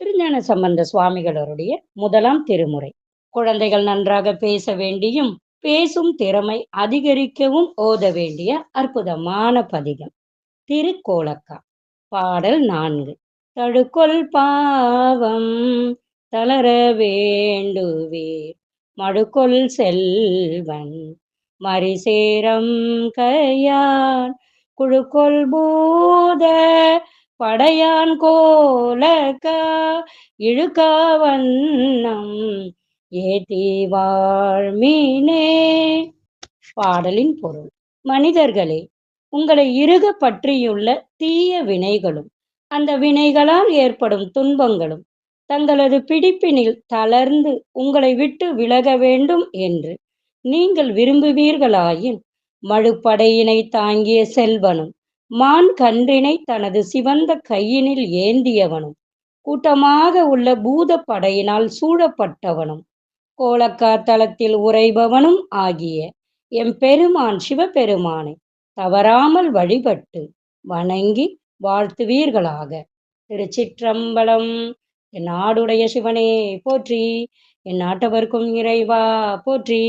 திருஞான சம்பந்த சுவாமிகளருடைய முதலாம் திருமுறை. குழந்தைகள் நன்றாக பேச வேண்டியும் பேசும் திறமை அதிகரிக்கவும் ஓத வேண்டிய அற்புதமான பதிகம். திருக்கோலக்கா பாடல் நான்கு. தடுக்கொள் பாவம் தளர வேண்டுவீர். மடுக்கொள் செல்வன் மரிசேரம் கையான். குழுக்கொள் பூத படையான் கோலக்கா இழுக்கா வண்ணம் ஏத்தி வாழ்மீனே. பாடலின் பொருள். மனிதர்களே உங்களை இருக பற்றியுள்ள தீய வினைகளும் அந்த வினைகளால் ஏற்படும் துன்பங்களும் தங்களது பிடிப்பினில் தளர்ந்து உங்களை விட்டு விலக வேண்டும் என்று நீங்கள் விரும்புவீர்களாயின் மழுப்படையினை தாங்கிய செல்வனும் மான் கன்றினை தனது சிவந்த கையினில் ஏந்தியவனும் கூட்டமாக உள்ள பூத படையினால் சூழப்பட்டவனும் கோலக்காத்தலத்தில் உறைபவனும் ஆகிய எம் பெருமான் சிவபெருமானை தவறாமல் வழிபட்டு வணங்கி வாழ்த்துவீர்களாக. திருச்சிற்றம்பலம் என் நாடுடைய சிவனே போற்றி. என் நாட்டவர்க்கும் இறைவா போற்றி.